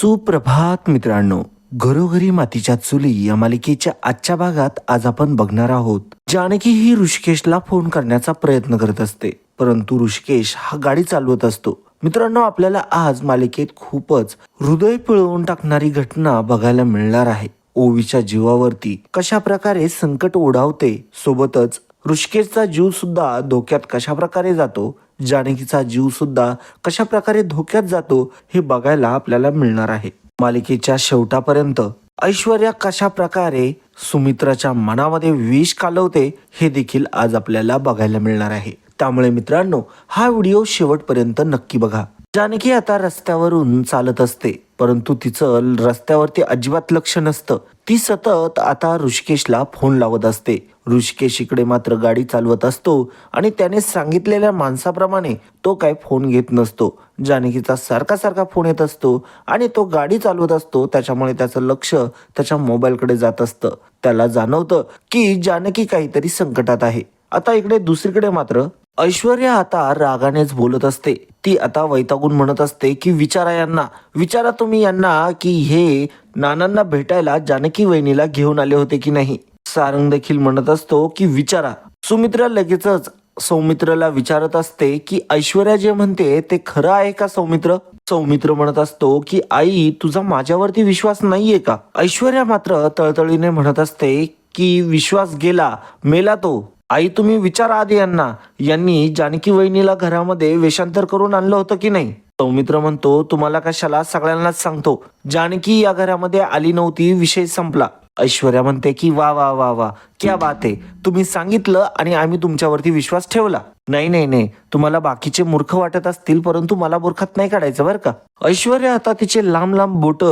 सुप्रभात मित्रांनो. घरोघरी मातीच्या चुली या मालिकेच्या आजच्या भागात आज आपण बघणार आहोत. जानकी ही ऋषिकेशला फोन करण्याचा प्रयत्न करत असते. परंतु ऋषिकेश हा गाडी चालवत असतो. मित्रांनो आपल्याला आज मालिकेत खूपच हृदय पिळवून टाकणारी घटना बघायला मिळणार आहे. ओवीच्या जीवावरती कशा प्रकारे संकट ओढावते सोबतच ऋषिकेशचा जीव सुद्धा धोक्यात कशा प्रकारे जातो जानकीचा जीव सुद्धा कशा प्रकारे धोक्यात जातो हे बघायला आपल्याला मिळणार आहे. मालिकेच्या शेवटापर्यंत ऐश्वर्या कशा प्रकारे सुमित्राच्या मनामध्ये विष कालवते हे देखील आज आपल्याला बघायला मिळणार आहे. त्यामुळे मित्रांनो हा व्हिडिओ शेवटपर्यंत नक्की बघा. जानकी आता रस्त्यावरून चालत असते. परंतु तिचं रस्त्यावरती अजिबात लक्ष नसतं. ती सतत आता ऋषिकेशला फोन लावत असते. ऋषिकेश इकडे मात्र गाडी चालवत असतो आणि त्याने सांगितलेल्या माणसाप्रमाणे तो काय फोन घेत नसतो. जानकीचा सारखा सारखा फोन येत असतो आणि तो गाडी चालवत असतो. त्याच्यामुळे त्याचं लक्ष त्याच्या मोबाईलकडे जात असतं. त्याला जाणवतं की जानकी काहीतरी संकटात आहे. आता इकडे दुसरीकडे मात्र ऐश्वर्या आता रागानेच बोलत असते. ती आता वैतागून म्हणत असते की विचारा यांना. विचारा तुम्ही यांना की हे नानांना भेटायला जानकी वहिनीला घेऊन आले होते की नाही. सारंग देखील म्हणत असतो की विचारा. सुमित्रा लगेचच सौमित्रला विचारत असते की ऐश्वर्या जे म्हणते ते खरं आहे का सौमित्र? सौमित्र म्हणत असतो की आई तुझा माझ्यावरती विश्वास नाहीये का? ऐश्वर्या मात्र तळतळीने म्हणत असते की विश्वास गेला मेला तो. आई तुम्ही विचारा आधी यांना. यांनी जानकी वहिनीला घरामध्ये वेषांतर करून आणलं होतं की नाही? सौमित्र म्हणतो तुम्हाला कशाला? सगळ्यांनाच सांगतो. जानकी या घरामध्ये आली नव्हती विषय संपला. ऐश्वर्या म्हणते की वा वा वा वा. क्या बात आहे. तुम्ही सांगितलं आणि आम्ही तुमच्यावरती विश्वास ठेवला. नाही नाही नाही. तुम्हाला बाकीचे मूर्ख वाटत असतील परंतु मला मूर्खात नाही काढायचं बरं का? ऐश्वर्या आता तिचे लांब लांब बोट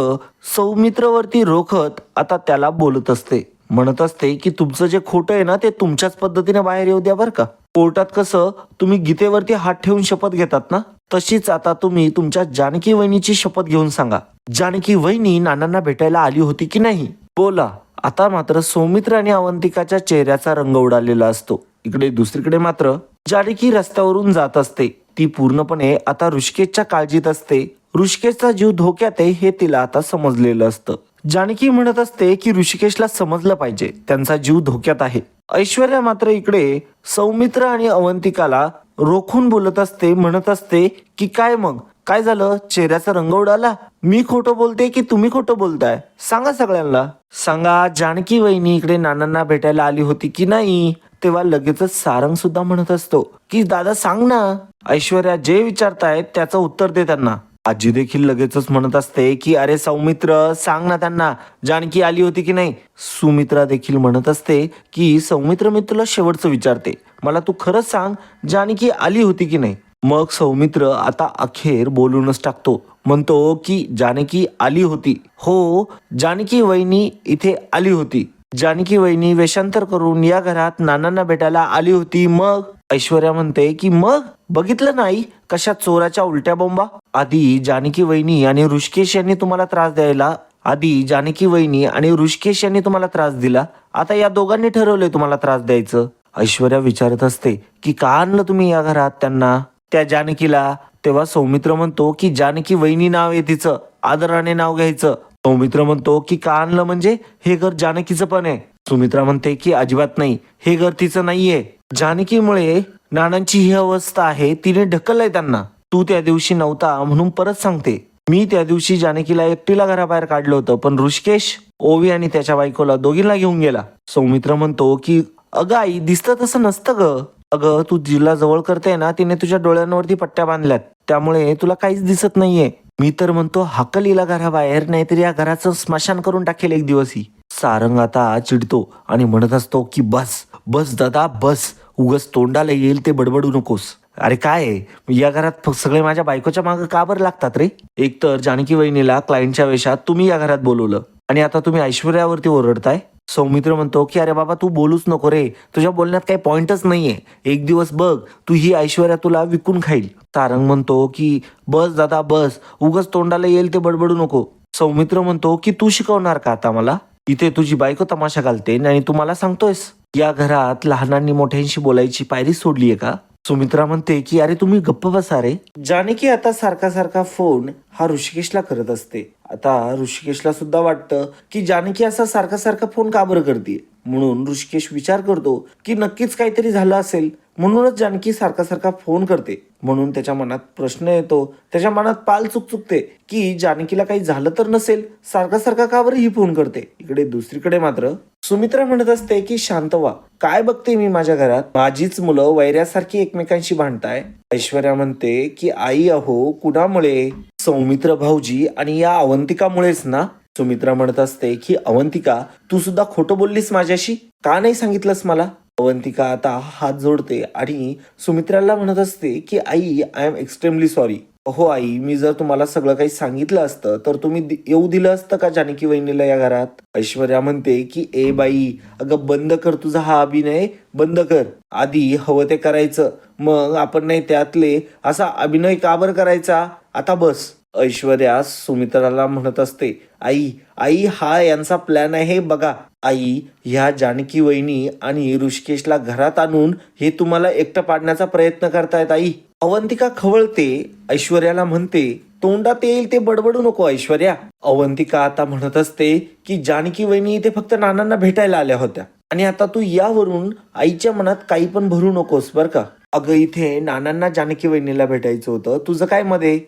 सौमित्रवरती रोखत आता त्याला बोलत असते. म्हणत असते की तुमचं जे खोटं आहे ना ते तुमच्याच पद्धतीने बाहेर येऊ द्या बरं का. कोर्टात कसं तुम्ही गीतेवरती हात ठेवून शपथ घेतात ना तशीच आता तुम्ही तुमच्या जानकी वहिनीची शपथ घेऊन सांगा. जानकी वहिनी नानांना भेटायला आली होती की नाही? बोला. आता मात्र सौमित्र आणि अवंतिकाच्या चेहऱ्याचा रंग उडालेला असतो. इकडे दुसरीकडे मात्र जानकी रस्त्यावरून जात असते. ती पूर्णपणे आता ऋषिकेशच्या काळजीत असते. ऋषिकेशचा जीव धोक्यात आहे हे तिला आता समजलेलं असतं. जानकी म्हणत असते की ऋषिकेशला समजलं पाहिजे. त्यांचा जीव धोक्यात आहे. ऐश्वर्या मात्र इकडे सौमित्र आणि अवंतिकाला रोखून बोलत असते म्हणत असते की काय मग? काय झालं? चेहऱ्याचा रंग उडाला? मी खोटं बोलते की तुम्ही खोटं बोलताय? सांगा सगळ्यांना. सांगा जानकी वहिनी इकडे नानांना भेटायला आली होती की नाही? तेव्हा लगेचच सारंग सुद्धा म्हणत असतो की दादा सांग ना. ऐश्वर्या जे विचारतायत त्याचं उत्तर दे त्यांना. आजी देखील लगेचच म्हणत असते की अरे सौमित्र सांग ना त्यांना जानकी आली होती की नाही? सुमित्रा देखील म्हणत असते की सौमित्र मी तुला शेवटचं विचारते. मला तू खरंच सांग जानकी आली होती की नाही? मग सौमित्र आता अखेर बोलूनच टाकतो. म्हणतो की जानकी आली होती. हो जानकी वहिनी इथे आली होती. जानकी वहिनी वेषांतर करून या घरात नानांना भेटायला आली होती. मग ऐश्वर्या म्हणते की मग? बघितलं नाही? कशा चोराच्या उलट्या बोंबा? आधी जानकी वहिनी आणि ऋषिकेश यांनी तुम्हाला त्रास द्यायला आधी जानकी वहिनी आणि ऋषिकेश यांनी तुम्हाला त्रास दिला. आता या दोघांनी ठरवलंय तुम्हाला त्रास द्यायचं. ऐश्वर्या विचारत असते की का आणलं तुम्ही या घरात त्यांना? त्या जानकीला. तेव्हा सौमित्र म्हणतो की जानकी वहिनी नाव आहे तिचं आदराने नाव घ्यायचं. सौमित्र म्हणतो की का आणलं म्हणजे? हे घर जानकीचं पण आहे. सुमित्रा म्हणते की अजिबात नाही हे घर तिचं नाहीये. जानकीमुळे नानांची ही अवस्था आहे तिने ढकललंय त्यांना. तू त्या दिवशी नव्हता म्हणून परत सांगते. मी त्या दिवशी जानकीला एकटीला घराबाहेर काढलं होतं पण ऋषिकेश ओवी आणि त्याच्या बायकोला दोघींना घेऊन गेला. सौमित्र म्हणतो की अगं आई दिसतं तसं नसतं ग. अगं तू जिला जवळ करते ना तिने तुझ्या डोळ्यांवरती पट्ट्या बांधल्यात. त्यामुळे तुला काहीच दिसत नाहीये. मी तर म्हणतो हाकलीला घराबाहेर नाहीतर या घराचं स्मशान करून टाकेल एक दिवस ही सारंग आता चिडतो आणि म्हणत असतो की बस बस दादा बस. उगस तोंडाला येईल ते बडबडू नकोस. अरे काय आहे? या घरात सगळे माझ्या बायकोच्या मागं का बरं लागतात रे? एक तर जानकी वहिनीला क्लायंटच्या वेशात तुम्ही या घरात बोलवलं. आणि आता तुम्ही ऐश्वर्यावरती ओरडताय? सौमित्र म्हणतो की अरे बाबा तू बोलूच नको रे. तुझ्या बोलण्यात काही पॉइंटच नाहीये. एक दिवस बघ तू ही ऐश्वर्या तुला विकून खाईल. तारंग म्हणतो की बस दादा बस. उगच तोंडाला येईल ते बडबडू नको. सौमित्र म्हणतो की तू शिकवणार का आता मला? इथे तुझी बायको तमाशा घालते आणि तू मला सांगतोयस. या घरात लहानांनी मोठ्यांशी बोलायची पायरी सोडलीये का? सुमित्रा म्हणते की अरे तुम्ही गप्प बसा रे. जानकी आता सारखा सारखा फोन हा ऋषिकेशला करत असते. आता ऋषिकेशला सुद्धा वाटतं की जानकी असा सारखा सारखा फोन का बरं करते म्हणून ऋषिकेश विचार करतो की नक्कीच काहीतरी झालं असेल म्हणूनच जानकी सारखा सारखा फोन करते. म्हणून त्याच्या मनात प्रश्न येतो. त्याच्या मनात पाल चुक चुकते की जानकीला काही झालं तर नसेल सारखा सारखा का बरं ही फोन करते? इकडे दुसरीकडे मात्र सुमित्रा म्हणत असते की शांत व्हा काय बघते मी माझ्या घरात? माझीच मुलं वैऱ्यासारखी एकमेकांशी भांडताय. ऐश्वर्या म्हणते की आई अहो कुणामुळे? सौमित्र भाऊजी आणि या अवंतिकामुळेच ना? सुमित्रा म्हणत असते की अवंतिका तू सुद्धा खोटं बोललीस माझ्याशी? का नाही सांगितलंस मला? अवंतिका आता हात जोडते आणि सुमित्राला म्हणत असते की आई आय एम एक्स्ट्रीमली सॉरी हो आई मी जर तुम्हाला सगळं काही सांगितलं असतं तर तुम्ही येऊ दिलं असतं का जानकी वहिनीला या घरात? ऐश्वर्या म्हणते की ए बाई अगं बंद कर तुझा हा अभिनय बंद कर. आधी हवं ते करायचं मग आपण नाही त्यातले असा अभिनय का बरं करायचा? आता बस. ऐश्वर्या सुमित्राला म्हणत असते आई आई हा यांचा प्लॅन आहे बघा. आई ह्या जानकी वहिनी आणि ऋषिकेशला घरात आणून हे तुम्हाला एकटं पाडण्याचा प्रयत्न करतायत आई. अवंतिका खवळते. ऐश्वर्याला म्हणते तोंडात येईल ते बडबडू नको ऐश्वर्या. अवंतिका आता म्हणत असते की जानकी वहिनी इथे फक्त नानांना भेटायला आल्या होत्या आणि आता तू यावरून आईच्या मनात काही पण भरू नकोस बर का. अगं इथे नानांना जानकी वहिनीला भेटायचं होतं. तुझं काय मध्ये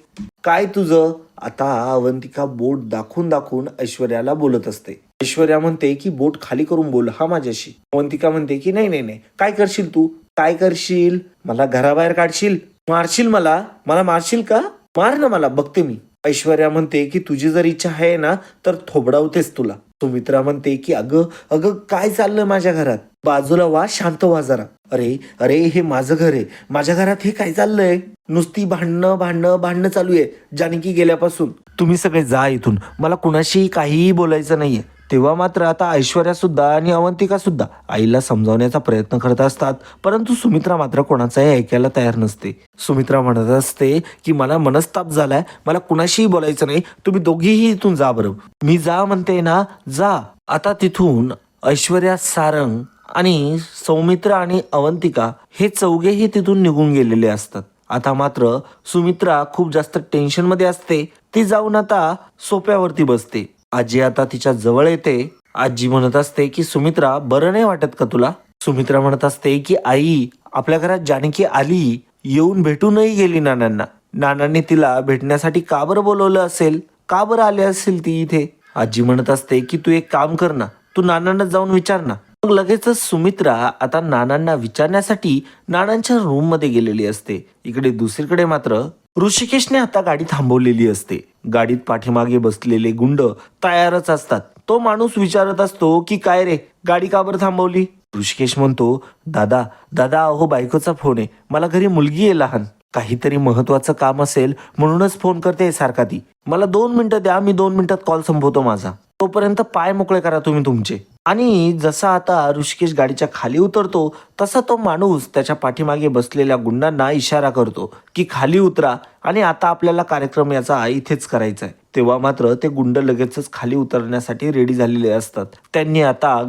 काय तुझं? आता अवंतिका बोट दाखवून दाखवून ऐश्वर्याला बोलत असते. ऐश्वर्या म्हणते की बोट खाली करून बोल हा माझ्याशी. अवंतिका म्हणते की नाही नाही नाही. काय करशील तू? काय करशील? मला घराबाहेर काढशील? मारशील मला? मला मारशील का? मार ना मला बघते मी. ऐश्वर्या म्हणते की तुझी जर इच्छा आहे ना तर थोबडावतेस तुला. सुमित्रा म्हणते की अगं अगं काय चाललं माझ्या घरात? बाजूला वा शांत वा जरा. अरे अरे हे माझं घर आहे. माझ्या घरात हे काय चाललंय? नुसती भांडणं भांडणं भांडणं चालू आहे. जानकी गेल्यापासून. तुम्ही सगळे जा इथून. मला कुणाशी काहीही बोलायचं नाहीये. तेव्हा मात्र आता ऐश्वर्या सुद्धा आणि अवंतिका सुद्धा आईला समजावण्याचा प्रयत्न करत असतात. परंतु सुमित्रा मात्र कोणाचाही ऐकायला तयार नसते. सुमित्रा म्हणत असते की मला मनस्ताप झालाय. मला कुणाशीही बोलायचं नाही. तुम्ही दोघीही इथून जा बरं. मी जा म्हणते ना. जा. आता तिथून ऐश्वर्या सारंग आणि सौमित्र आणि अवंतिका हे चौघेही तिथून निघून गेलेले असतात. आता मात्र सुमित्रा खूप जास्त टेन्शनमध्ये असते. ती जाऊन आता सोप्यावरती बसते. आजी आता तिच्या जवळ येते. आजी म्हणत असते की सुमित्रा बरं नाही वाटत का तुला? सुमित्रा म्हणत असते की आई आपल्या घरात जानकी आली. येऊन भेटूनही गेली नानांना. नानांनी तिला भेटण्यासाठी का बरं बोलवलं असेल? का बरं आले असेल ती इथे? आजी म्हणत असते की तू एक काम कर ना. तू नानांना जाऊन विचार ना. मग लगेचच सुमित्रा आता नानांना विचारण्यासाठी नानांच्या रूममध्ये गेलेली असते. इकडे दुसरीकडे मात्र ऋषिकेशने आता गाडी थांबवलेली असते. गाडीत पाठीमागे बसलेले गुंड तयारच असतात. तो माणूस विचारत असतो की काय रे गाडी का बरं थांबवली? ऋषिकेश म्हणतो दादा दादा अहो बायकोचा फोन आहे. मला घरी मुलगी आहे लहान. काहीतरी महत्वाचं काम असेल म्हणूनच फोन करते सारखा ती. मला दोन मिनिटं द्या मी दोन मिनिटात कॉल संपवतो माझा. तोपर्यंत पाय मोकळे करा तुम्ही तुमचे. आणि जसा आता ऋषिकेश गाडीच्या खाली उतरतो तसा तो माणूस त्याच्या पाठीमागे बसलेल्या गुंडांना इशारा करतो की खाली उतरा आणि आता आपल्याला कार्यक्रम याचा इथेच करायचा आहे तेव्हा मात्र ते गुंड लगेचच खाली उतरण्यासाठी रेडी झालेले असतात. त्यांनी आता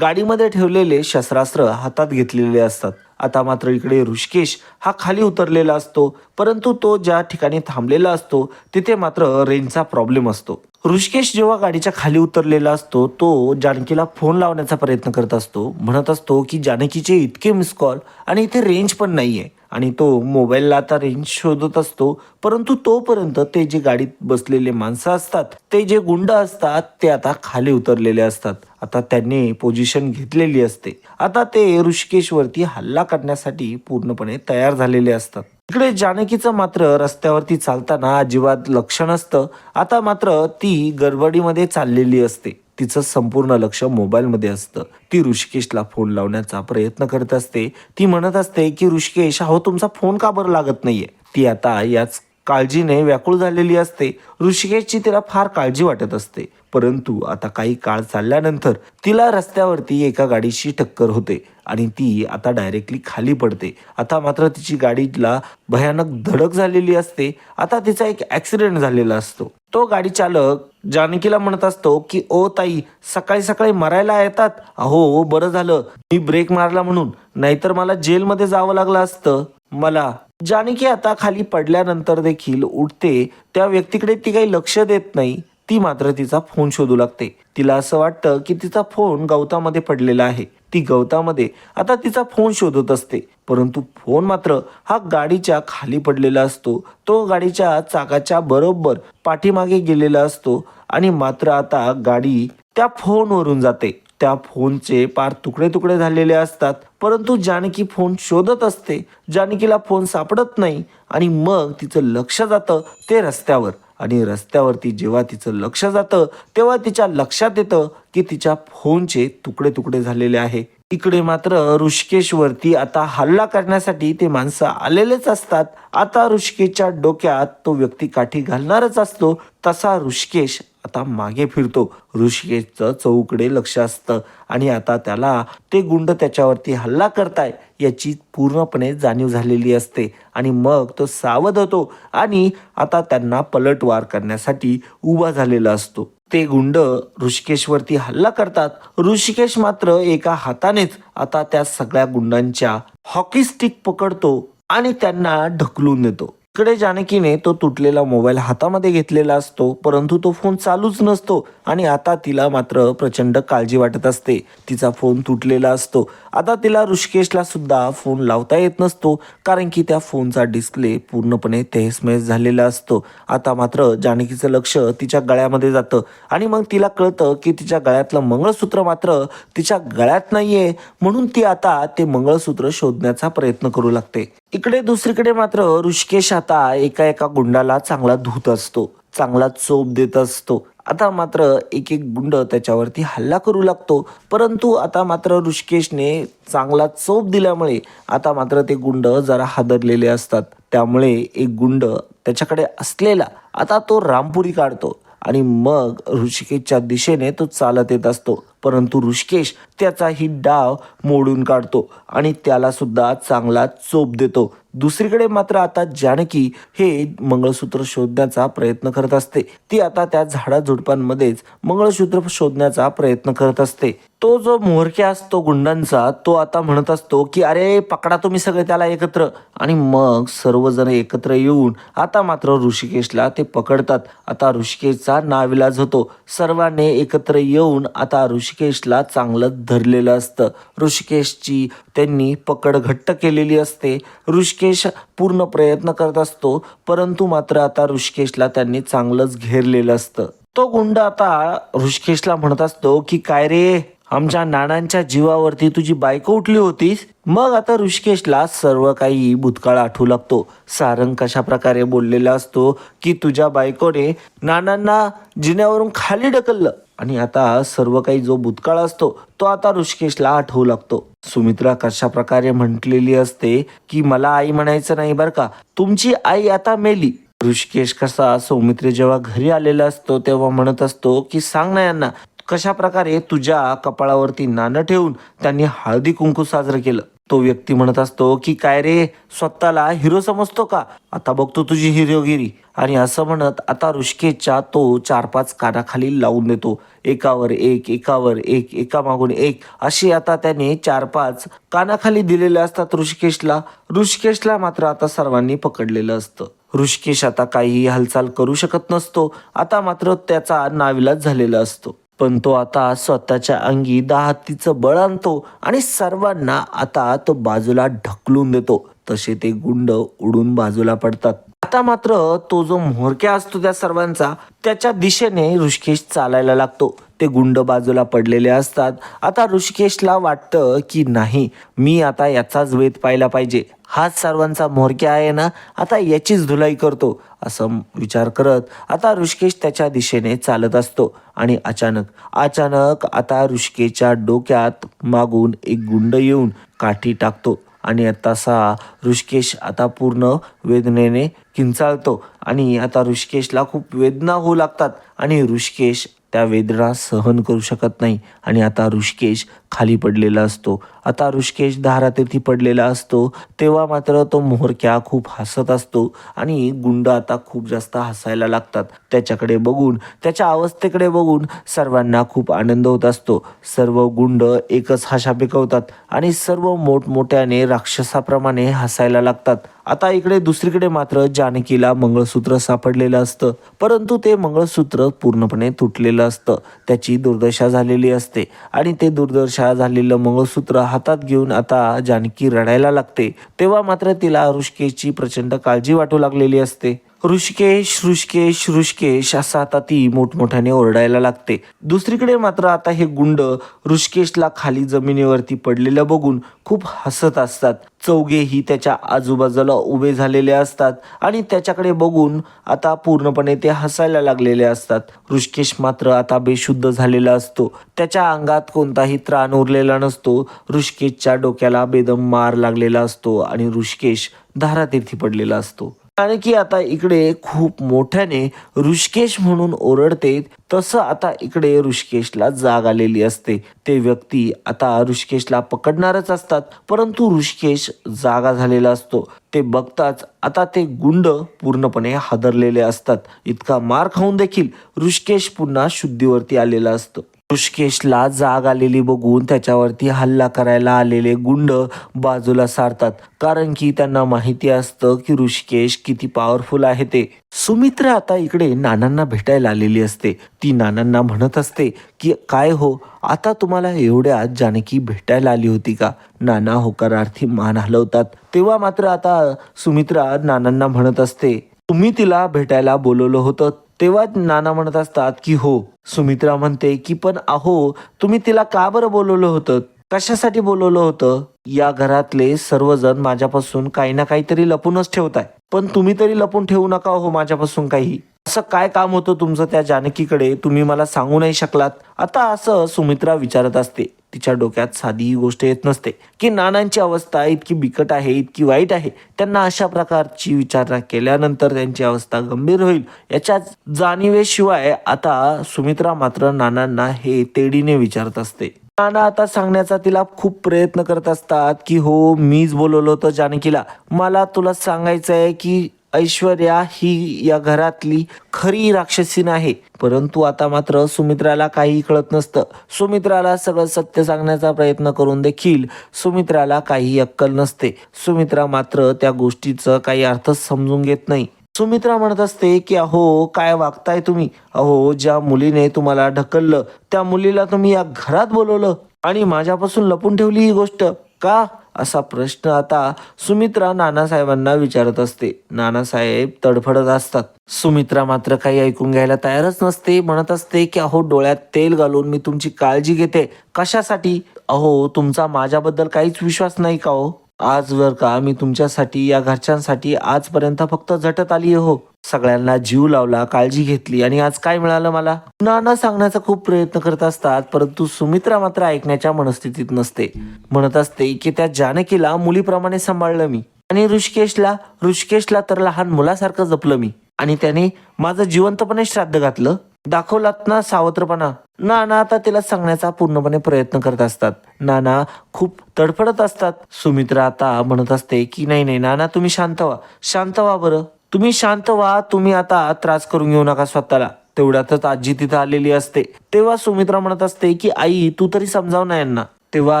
गाडीमध्ये ठेवलेले शस्त्रास्त्र हातात घेतलेले असतात. आता मात्र इकडे ऋषिकेश हा खाली उतरलेला असतो परंतु तो ज्या ठिकाणी थांबलेला असतो तिथे मात्र रेंजचा प्रॉब्लेम असतो. ऋषिकेश जेव्हा गाडीच्या खाली उतरलेला असतो तो जानकीला फोन लावण्याचा प्रयत्न करत असतो म्हणत असतो की जानकीचे इतके मिस कॉल आणि इथे रेंज पण नाही आहे आणि तो मोबाईलला आता रेंज शोधत असतो परंतु तोपर्यंत ते जे गाडीत बसलेले माणसं असतात ते जे गुंड असतात ते आता खाली उतरलेले असतात. आता त्यांनी पोझिशन घेतलेली असते. आता ते ऋषिकेशवरती हल्ला करण्यासाठी पूर्णपणे तयार झालेले असतात. इकडे जानकीचं मात्र रस्त्यावरती चालताना अजिबात लक्ष नसतं. आता मात्र ती गडबडीमध्ये चाललेली असते. तिचं संपूर्ण लक्ष मोबाईलमध्ये असतं. ती ऋषिकेशला फोन लावण्याचा प्रयत्न करत असते. ती म्हणत असते की ऋषिकेश अहो तुमचा फोन का बरं लागत नाहीये? ती आता याच काळजीने व्याकुळ झालेली असते. ऋषिकेशची तिला फार काळजी वाटत असते. परंतु आता काही काळ चालल्यानंतर तिला रस्त्यावरती एका गाडीशी टक्कर होते आणि ती आता डायरेक्टली खाली पडते. आता मात्र तिची गाडीला भयानक धडक झालेली असते. आता तिचा एक ऍक्सिडेंट झालेला असतो. तो गाडी चालक जानकीला म्हणत असतो की ओ ताई सकाळी सकाळी मरायला येतात. अहो बरं झालं. मी ब्रेक मारला म्हणून. नाहीतर मला जेलमध्ये जावं लागलं असतं. मला जानकी आता खाली पडल्यानंतर देखील उठते. त्या व्यक्तीकडे ती काही लक्ष देत नाही. ती मात्र तिचा फोन शोधू लागते. तिला असं वाटतं की तिचा फोन गवतामध्ये पडलेला आहे. ती गवतामध्ये आता तिचा फोन शोधत असते. परंतु फोन मात्र हा गाडीच्या खाली पडलेला असतो. तो गाडीच्या चाकाच्या बरोबर पाठीमागे गेलेला असतो आणि मात्र आता गाडी त्या फोनवरून जाते. त्या फोनचे पार तुकडे तुकडे झालेले असतात. परंतु जानकी फोन शोधत असते. जानकीला फोन सापडत नाही आणि मग तिचं लक्ष जातं ते रस्त्यावर. आणि रस्त्यावरती जेव्हा तिचं लक्ष जातं तेव्हा तिच्या लक्षात येतं की तिच्या फोनचे तुकडे तुकडे झालेले आहे. इकडे मात्र ऋषिकेशवरती आता हल्ला करण्यासाठी ते माणसं आलेलेच असतात. आता ऋषिकेशच्या डोक्यात तो व्यक्ती काठी घालणारच असतो. तसा ऋषिकेश आता मागे फिरतो. ऋषिकेशचं चौकडे लक्ष असतं आणि आता त्याला ते गुंड त्याच्यावरती हल्ला करताय याची पूर्णपणे जाणीव झालेली असते आणि मग तो सावध होतो आणि आता त्यांना पलटवार करण्यासाठी उभा झालेला असतो. ते गुंड ऋषिकेशवरती हल्ला करतात. ऋषिकेश मात्र एका हातानेच आता त्या सगळ्या गुंडांच्या हॉकी स्टिक पकडतो आणि त्यांना ढकलून देतो. इकडे जानकीने तो तुटलेला मोबाईल हातामध्ये घेतलेला असतो परंतु तो फोन चालूच नसतो आणि आता तिला मात्र प्रचंड काळजी वाटत असते. तिचा फोन तुटलेला असतो. आता तिला ऋषिकेशला सुद्धा फोन लावता येत नसतो कारण की त्या फोनचा डिस्प्ले पूर्णपणे तहसमहेस झालेला असतो. आता मात्र जानकीचं लक्ष तिच्या गळ्यामध्ये जातं आणि मग तिला कळतं की तिच्या गळ्यातलं मंगळसूत्र मात्र तिच्या गळ्यात नाहीये म्हणून ती आता ते मंगळसूत्र शोधण्याचा प्रयत्न करू लागते. इकडे दुसरीकडे मात्र ऋषिकेश आता एका एका गुंडाला चांगला धूत असतो चांगला चोप देत असतो. आता मात्र एक एक गुंड त्याच्यावरती हल्ला करू लागतो. परंतु आता मात्र ऋषिकेशने चांगला चोप दिल्यामुळे आता मात्र ते गुंड जरा हादरलेले असतात. त्यामुळे एक गुंड त्याच्याकडे असलेला आता तो रामपुरी काढतो आणि मग ऋषिकेशच्या दिशेने तो चालत येत असतो. परंतु ऋषिकेश त्याचा ही डाव मोडून काढतो आणि त्याला सुद्धा चांगला चोप देतो. दुसरीकडे मात्र आता जानकी हे मंगळसूत्र शोधण्याचा प्रयत्न करत असते. ती आता त्या झाडाझुडपांमध्येच मंगळसूत्र शोधण्याचा प्रयत्न करत असते. तो जो मोहरक्या असतो गुंडांचा तो आता म्हणत असतो की अरे पकडा तुम्ही सगळे त्याला एकत्र. आणि मग सर्वजण एकत्र येऊन आता मात्र ऋषिकेशला ते पकडतात. आता ऋषिकेशचा नाविलाज होतो. सर्वांनी एकत्र येऊन आता ऋषिकेशला चांगलं धरलेलं असतं. ऋषिकेशची त्यांनी पकड घट्ट केलेली असते. ऋषिकेश पूर्ण प्रयत्न करत असतो परंतु मात्र आता ऋषिकेशला त्यांनी चांगलंच घेरलेलं असतं. तो गुंड आता ऋषिकेशला म्हणत असतो की काय रे? आमच्या नानांच्या जीवावरती तुझी बायको उठली होतीस. मग आता ऋषिकेशला सर्व काही भूतकाळ आठवू लागतो. सारंग कशा प्रकारे बोललेला असतो की तुझ्या बायकोने नानांना जिन्यावरून खाली ढकललं. आणि आता सर्व काही जो भूतकाळ असतो तो आता ऋषिकेशला आठवू लागतो. सुमित्रा कशा प्रकारे म्हटलेली असते की मला आई म्हणायचं नाही बरं का? तुमची आई आता मेली. ऋषिकेश कसा सौमित्र जेव्हा घरी आलेला असतो तेव्हा म्हणत असतो की सांग ना यांना कशा प्रकारे तुझ्या कपाळावरती नाणं ठेवून त्यांनी हळदी कुंकू साजरं केलं? तो व्यक्ती म्हणत असतो की काय रे स्वतःला हिरो समजतो का? आता बघतो तुझी हिरोगिरी. आणि असं म्हणत आता ऋषिकेशच्या तो चार पाच कानाखाली लावून देतो. एकावर एक एकावर एक एका मागून एक. अशी आता त्याने चार पाच कानाखाली दिलेले असतात ऋषिकेशला. ऋषिकेशला मात्र आता सर्वांनी पकडलेलं असतं. ऋषिकेश आता काहीही हालचाल करू शकत नसतो. आता मात्र त्याचा नाविलाज झालेला असतो. पण तो आता स्वतःच्या अंगी हत्तीचं बळ आणतो आणि सर्वांना आता तो बाजूला ढकलून देतो. तसे ते गुंड उडून बाजूला पडतात. आता मात्र तो जो म्होरक्या असतो त्या सर्वांचा त्याच्या दिशेने ऋषिकेश चालायला लागतो. ते गुंड बाजूला पडलेले असतात. आता ऋषिकेशला वाटतं की नाही मी आता याचाच वेध पाहिला पाहिजे. हाच सर्वांचा म्होरक्या आहे ना आता याचीच धुलाई करतो असं विचार करत आता ऋषिकेश त्याच्या दिशेने चालत असतो. आणि अचानक अचानक आता ऋषिकेशच्या डोक्यात मागून एक गुंड येऊन काठी टाकतो. आणि तसा ऋषिकेश आता पूर्ण वेदनेने किंचाळतो. आणि आता ऋषिकेशला खूप वेदना होऊ लागतात. आणि ऋषिकेश त्या वेदना सहन करू शकत नाही. आणि आता ऋषिकेश खाली पडलेला असतो. आता ऋषिकेश धारातीर्थी पडलेला असतो तेव्हा मात्र तो मोहरक्या खूप हसत असतो आणि गुंड आता खूप जास्त हसायला लागतात. त्याच्याकडे बघून त्याच्या अवस्थेकडे बघून सर्वांना खूप आनंद होत असतो. सर्व गुंड एकच हशा पिकवतात आणि सर्व मोठमोठ्याने राक्षसाप्रमाणे हसायला लागतात. आता इकडे दुसरीकडे मात्र जानकीला मंगळसूत्र सापडलेलं असतं. परंतु ते मंगळसूत्र पूर्णपणे तुटलेलं असतं. त्याची दुर्दशा झालेली असते आणि ते दुर्दशा झालेलं मंगळसूत्र हातात घेऊन आता जानकी रडायला लागते तेव्हा मात्र तिला ऋषिकेची प्रचंड काळजी वाटू लागलेली असते. ऋषिकेश ऋषिकेश ऋषिकेश असं आता ती मोठमोठ्याने ओरडायला लागते. दुसरीकडे मात्र आता हे गुंड ऋषिकेशला खाली जमिनीवरती पडलेलं बघून खूप हसत असतात. चौघेही त्याच्या आजूबाजूला उभे झालेले असतात आणि त्याच्याकडे बघून आता पूर्णपणे ते हसायला लागलेले असतात. ऋषिकेश मात्र आता बेशुद्ध झालेला असतो. त्याच्या अंगात कोणताही त्राण उरलेला नसतो. ऋषिकेशच्या डोक्याला बेदम मार लागलेला असतो आणि ऋषिकेश धारातीर्थी पडलेला असतो. की आता इकडे खूप मोठ्याने ऋषिकेश म्हणून ओरडते तसं आता इकडे ऋषिकेशला जाग आलेली असते. ते व्यक्ती आता ऋषिकेशला पकडणारच असतात परंतु ऋषिकेश जागा झालेला असतो. ते बघताच आता ते गुंड पूर्णपणे हादरलेले असतात. इतका मार खाऊन देखील ऋषिकेश पुन्हा शुद्धीवरती आलेला असतो. ऋषिकेशला जाग आलेली बघून त्याच्यावरती हल्ला करायला आलेले गुंड बाजूला सारतात. कारण की त्यांना माहिती असतं की ऋषिकेश किती पॉवरफुल आहे ते. सुमित्रा आता इकडे नानांना भेटायला आलेली असते. ती नानांना म्हणत असते की काय हो आता तुम्हाला एवढ्या जानकी भेटायला आली होती का? नाना होकारार्थी मान हलवतात. तेव्हा मात्र आता सुमित्रा नानांना म्हणत असते तुम्ही तिला भेटायला बोलवलं होतं. तेव्हा नाना म्हणत असतात की हो. सुमित्रा म्हणते की पण अहो तुम्ही तिला का बरं बोलवलं होतं? कशासाठी बोलवलं होतं? या घरातले सर्वजण माझ्यापासून काही ना काहीतरी लपूनच ठेवताय. पण तुम्ही तरी लपून ठेवू नका हो माझ्यापासून काही. असं काय काम होतं तुमचं त्या जानकीकडे? तुम्ही मला सांगू नाही शकलात. आता असं सुमित्रा विचारत असते. तिच्या डोक्यात साधी ही गोष्ट येत नसते. की नानांची अवस्था इतकी बिकट आहे इतकी वाईट आहे. त्यांना अशा प्रकारची विचारणा केल्यानंतर त्यांची अवस्था गंभीर होईल. याच्या जाणीवेशिवाय आता सुमित्रा मात्र नानांना हे तेडीने विचारत असते. नाना आता सांगण्याचा तिला खूप प्रयत्न करत असतात की हो मीच बोलवलं होतं जानकीला. मला तुला सांगायचं आहे की ऐश्वर्या ही या घरातली खरी राक्षसी आहे परंतु आता मात्र सुमित्राला काही कळत नसतं. सुमित्राला सगळं सत्य सांगण्याचा प्रयत्न करून देखील सुमित्राला काही अक्कल नसते. सुमित्रा मात्र त्या गोष्टीचं काही अर्थ समजून घेत नाही. सुमित्रा म्हणत असते की अहो काय वागताय तुम्ही? अहो ज्या मुलीने तुम्हाला ढकललं त्या मुलीला तुम्ही या घरात बोलवलं आणि माझ्यापासून लपून ठेवली ही गोष्ट. का? असा प्रश्न आता सुमित्रा नानासाहेबांना विचारत असते. नानासाहेब तडफडत असतात. सुमित्रा मात्र काही ऐकून घ्यायला तयारच नसते. म्हणत असते की अहो डोळ्यात तेल घालून मी तुमची काळजी घेते. कशासाठी? अहो तुमचा माझ्याबद्दल काहीच विश्वास नाही का हो? आज जर का मी तुमच्यासाठी या घरच्यांसाठी आजपर्यंत फक्त झटत आली हो. सगळ्यांना जीव लावला काळजी घेतली आणि आज काय मिळालं मला? पुन्हा न सांगण्याचा खूप प्रयत्न करत असतात परंतु सुमित्रा मात्र ऐकण्याच्या मनस्थितीत नसते. म्हणत असते की त्या जानकीला मुलीप्रमाणे सांभाळलं मी. आणि ऋषिकेशला ऋषिकेशला तर लहान मुलासारखं जपलं मी. आणि त्याने माझं जिवंतपणे श्राद्ध घातलं. दाखवलात ना सावत्रपणा. नाना आता तिला सांगण्याचा पूर्णपणे प्रयत्न करत असतात. नाना खूप तडफडत असतात. सुमित्रा आता म्हणत असते की नाही नाही नाना तुम्ही शांत व्हा. शांत व्हा बरं. तुम्ही शांत व्हा. तुम्ही आता त्रास करून घेऊ नका स्वतःला. तेवढ्यातच आजी तिथं आलेली असते. तेव्हा सुमित्रा म्हणत असते की आई तू तरी समजाव ना यांना. तेव्हा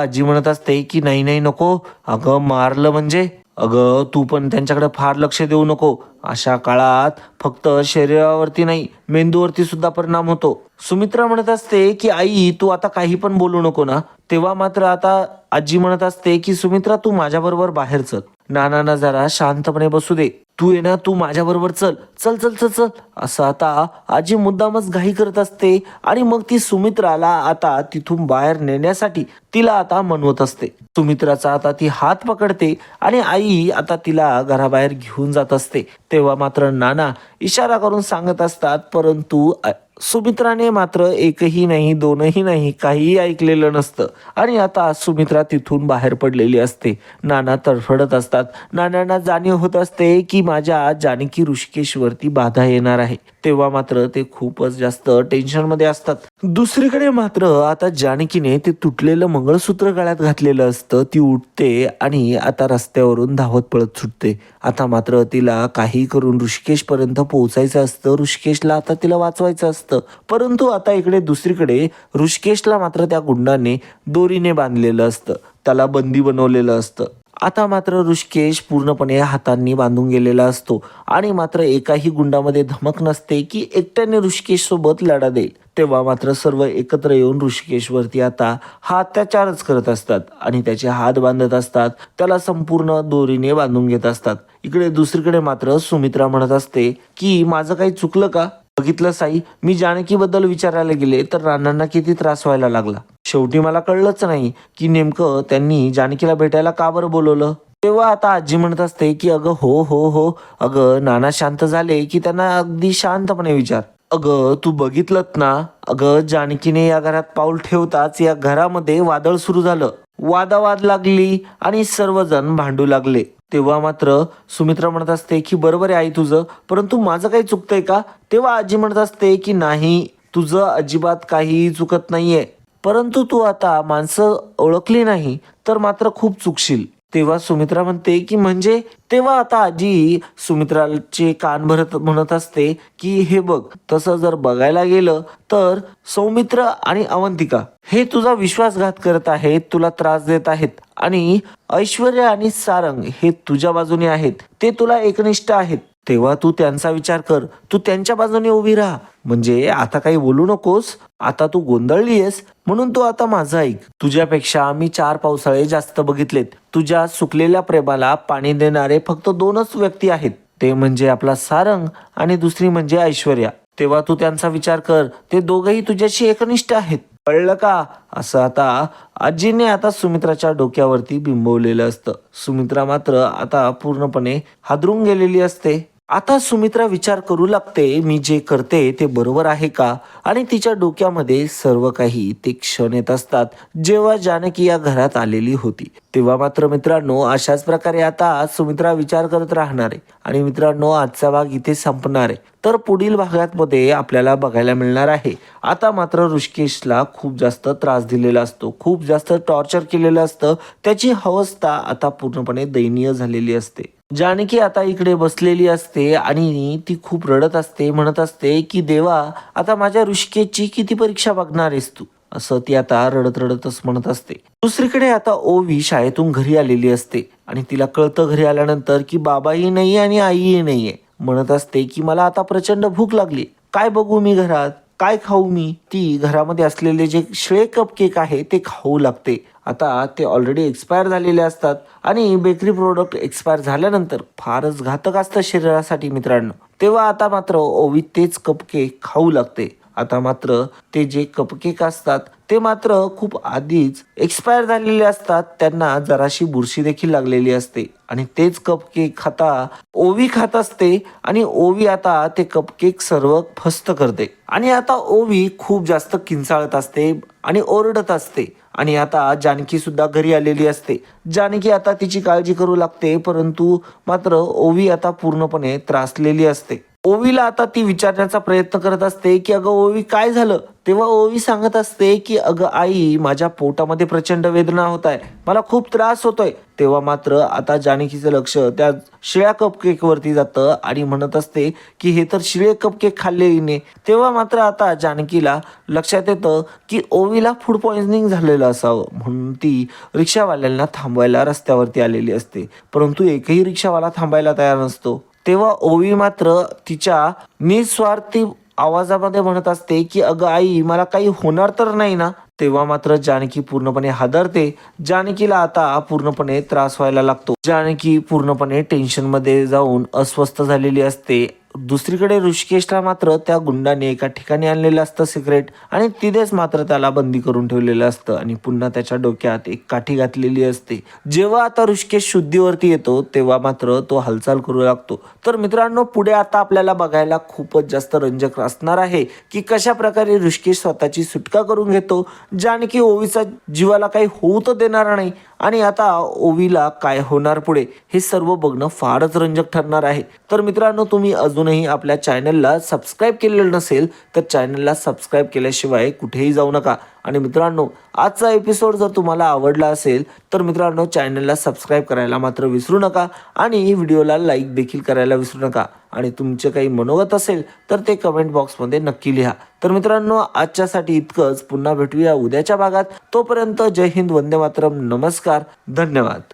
आजी म्हणत असते की नाही नाही नको. अगं मारलं म्हणजे अगं तू पण त्यांच्याकडे फार लक्ष देऊ नको. अशा काळात फक्त शरीरावरती नाही मेंदूवरती सुद्धा परिणाम होतो. सुमित्रा म्हणत असते की आई तू आता काही पण बोलू नको ना. तेव्हा मात्र आता आजी म्हणत असते की सुमित्रा तू माझ्याबरोबर बाहेर चल. नानांना जरा शांतपणे बसू दे. तू ये ना तू माझ्या बरोबर चल. चल चल चल चल. असं आता आजी मुद्दामच घाई करत असते आणि मग ती सुमित्राला आता तिथून बाहेर नेण्यासाठी तिला आता मनवत असते. सुमित्राचा आता ती हात पकडते आणि आई आता तिला घराबाहेर घेऊन जात असते. तेव्हा मात्र नाना इशारा करून सांगत असतात परंतु सुमित्राने मात्र एकही नाही दोनही नाही काहीही ऐकलेलं नसतं. आणि आता सुमित्रा तिथून बाहेर पडलेली असते. नाना तडफडत असतात. नानांना जाणीव होत असते की माझ्या जानकी ऋषिकेशवरती बाधा येणार आहे. तेव्हा मात्र ते खूपच जास्त टेन्शनमध्ये असतात. दुसरीकडे मात्र आता जानकीने ते तुटलेलं मंगळसूत्र गळ्यात घातलेलं असतं ती उठते आणि आता रस्त्यावरून धावत पळत सुटते. आता मात्र तिला काही करून ऋषिकेशपर्यंत पोहोचायचं असतं ऋषिकेशला आता तिला वाचवायचं असतं. परंतु आता इकडे दुसरीकडे ऋषिकेशला मात्र त्या गुंडाने दोरीने बांधलेलं असतं त्याला बंदी बनवलेलं असतं. आता मात्र ऋषिकेश पूर्णपणे हातांनी बांधून गेलेला असतो. आणि मात्र एकाही गुंडामध्ये धमक नसते की एकट्याने ऋषिकेश सोबत लढा देईल. तेव्हा मात्र सर्व एकत्र येऊन ऋषिकेशवरती आता हा अत्याचारच करत असतात. आणि त्याचे हात बांधत असतात. त्याला संपूर्ण दोरीने बांधून घेत असतात. इकडे दुसरीकडे मात्र सुमित्रा म्हणत असते की माझं काही चुकलं का? बघितलं साई मी जानकीबद्दल विचारायला गेले तर राणांना किती त्रास व्हायला लागला. शेवटी मला कळलंच नाही की नेमकं त्यांनी जानकीला भेटायला का बरं बोलवलं? तेव्हा आता आजी म्हणत असते की अगं हो हो हो. अगं नाना शांत झाले की त्यांना अगदी शांतपणे विचार. अगं तू बघितलंत ना? अगं जानकीने या घरात पाऊल ठेवताच या घरामध्ये वादळ सुरू झालं. वादावाद लागली आणि सर्वजण भांडू लागले. तेव्हा मात्र सुमित्रा म्हणत असते की बरोबर आहे आई तुझं परंतु माझं काही चुकतंय का? तेव्हा आजी म्हणत असते की नाही तुझं अजिबात काही चुकत नाहीये. परंतु तू आता माणसं ओळखली नाही तर मात्र खूप चुकशील. तेव्हा सुमित्रा म्हणते की म्हणजे तेव्हा आता आजी सुमित्राचे कान भरत म्हणत असते की हे बघ तसं जर बघायला गेलं तर सौमित्र आणि अवंतिका हे तुझा विश्वासघात करत आहेत तुला त्रास देत आहेत आणि ऐश्वर्या आणि सारंग हे तुझ्या बाजूने आहेत. ते तुला एकनिष्ठ आहेत. तेव्हा तू त्यांचा विचार कर. तू त्यांच्या बाजूने उभी राहा. म्हणजे आता काही बोलू नकोस. आता तू गोंधळलीयस. म्हणून तू आता माझं ऐक. तुझ्यापेक्षा मी चार पावसाळे जास्त बघितलेत. तुझ्या सुकलेल्या प्रेमाला पाणी देणारे फक्त दोनच व्यक्ती आहेत. ते म्हणजे आपला सारंग आणि दुसरी म्हणजे ऐश्वर्या. तेव्हा तू त्यांचा विचार कर. ते दोघही तुझ्याशी एकनिष्ठ आहेत. कळलं का? असं आता आजीने आता सुमित्राच्या डोक्यावरती बिंबवलेलं असतं. सुमित्रा मात्र आता पूर्णपणे हादरून गेलेली असते. आता सुमित्रा विचार करू लागते मी जे करते ते बरोबर आहे का? आणि तिच्या डोक्यामध्ये सर्व काही ते क्षण येत असतात. जेव्हा जानकी या घरात आलेली होती तेव्हा मात्र मित्रांनो अशाच प्रकारे आता सुमित्रा विचार करत राहणार आहे. आणि मित्रांनो आजचा भाग इथे संपणार आहे. तर पुढील भागांमध्ये आपल्याला बघायला मिळणार आहे. आता मात्र ऋषिकेशला खूप जास्त त्रास दिलेला असतो खूप जास्त टॉर्चर केलेलं असतं. त्याची अवस्था आता पूर्णपणे दयनीय झालेली असते. जानकी आता इकडे बसलेली असते आणि ती खूप रडत असते म्हणत असते की देवा आता माझ्या ऋषिकेची किती परीक्षा बघणार आहेस तू? असं ती आता रडत रडतच म्हणत असते. दुसरीकडे आता ओवी शाळेतून घरी आलेली असते आणि तिला कळतं घरी आल्यानंतर की बाबाही नाहीये आणि आईही नाहीये. म्हणत असते की मला आता प्रचंड भूक लागली काय बघू मी घरात? काय खाऊ मी? ती घरामध्ये असलेले जे शिळे कप केक आहे ते खाऊ लागते. आता ते ऑलरेडी एक्सपायर झालेले असतात आणि बेकरी प्रोडक्ट एक्सपायर झाल्यानंतर फारच घातक असतं शरीरासाठी मित्रांनो. तेव्हा आता मात्र ओवी तेच कपकेक खाऊ लागते. आता मात्र ते जे कपकेक असतात ते मात्र खूप आधीच एक्सपायर झालेले असतात. त्यांना जराशी बुरशी देखील लागलेली असते. आणि तेच कपकेक खाता ओवी खात असते आणि ओवी आता ते कपकेक सर्व फस्त करते. आणि आता ओवी खूप जास्त किंचाळत असते आणि ओरडत असते. आणि आता जानकी सुद्धा घरी आलेली असते. जानकी आता तिची काळजी करू लागते परंतु मात्र ओवी आता पूर्णपणे त्रासलेली असते. ओवीला आता ती विचारण्याचा प्रयत्न करत असते की अगं ओवी काय झालं? तेव्हा ओवी सांगत असते की अगं आई माझ्या पोटामध्ये प्रचंड वेदना होत आहे मला खूप त्रास होतोय. तेव्हा मात्र आता जानकीचं लक्ष त्या शिळ्या कपकेक वरती जातं आणि म्हणत असते की हे तर शिळे कपकेक खाल्ले हिने. तेव्हा मात्र आता जानकीला लक्षात येतं की ओवीला फूड पॉइझनिंग झालेलं असावं म्हणून ती रिक्षावाल्यांना थांबवायला रस्त्यावरती आलेली असते. परंतु एकही रिक्षावाला थांबायला तयार नसतो. तेव्हा ओवी मात्र तिच्या निस्वार्थी आवाजामध्ये म्हणत असते की अगं आई मला काही होणार तर नाही ना? तेव्हा मात्र जानकी पूर्णपणे हादरते. जानकीला आता पूर्णपणे त्रास व्हायला लागतो. जानकी पूर्णपणे टेन्शनमध्ये जाऊन अस्वस्थ झालेली असते. दुसरीकडे ऋषिकेशला मात्र त्या गुंडाने एका ठिकाणी आणलेलं असतं सिक्रेट आणि तिथेच मात्र त्याला बंदी करून ठेवलेलं असतं आणि पुन्हा त्याच्या डोक्यात एक काठी घातलेली असते. जेव्हा आता ऋषिकेश शुद्धीवरती येतो तेव्हा मात्र तो हालचाल करू लागतो. तर मित्रांनो पुढे आता आपल्याला बघायला खूपच जास्त रंजक असणार आहे की कशा प्रकारे ऋषिकेश स्वतःची सुटका करून घेतो जानकी ओवीचा जीवाला काही होऊ तर देणार नाही. आणि आता ओवीला काय होणार पुढे हे सर्व बघणं फारच रंजक ठरणार आहे. तर मित्रांनो तुम्ही अजूनही आपल्या चॅनलला सबस्क्राईब केलेलं नसेल तर चॅनलला सबस्क्राईब केल्याशिवाय कुठेही जाऊ नका. आणि मित्रांनो आजचा एपिसोड जर तुम्हाला आवडला असेल तर मित्रांनो चॅनलला सबस्क्राईब करायला मात्र विसरू नका आणि व्हिडिओला लाईक देखील करायला विसरू नका. आणि तुमचे काही मनोगत असेल तर ते कमेंट बॉक्समध्ये नक्की लिहा. तर मित्रांनो आजच्यासाठी इतकंच. पुन्हा भेटूया उद्याच्या भागात. तोपर्यंत जय हिंद वंदे मातरम. नमस्कार. धन्यवाद.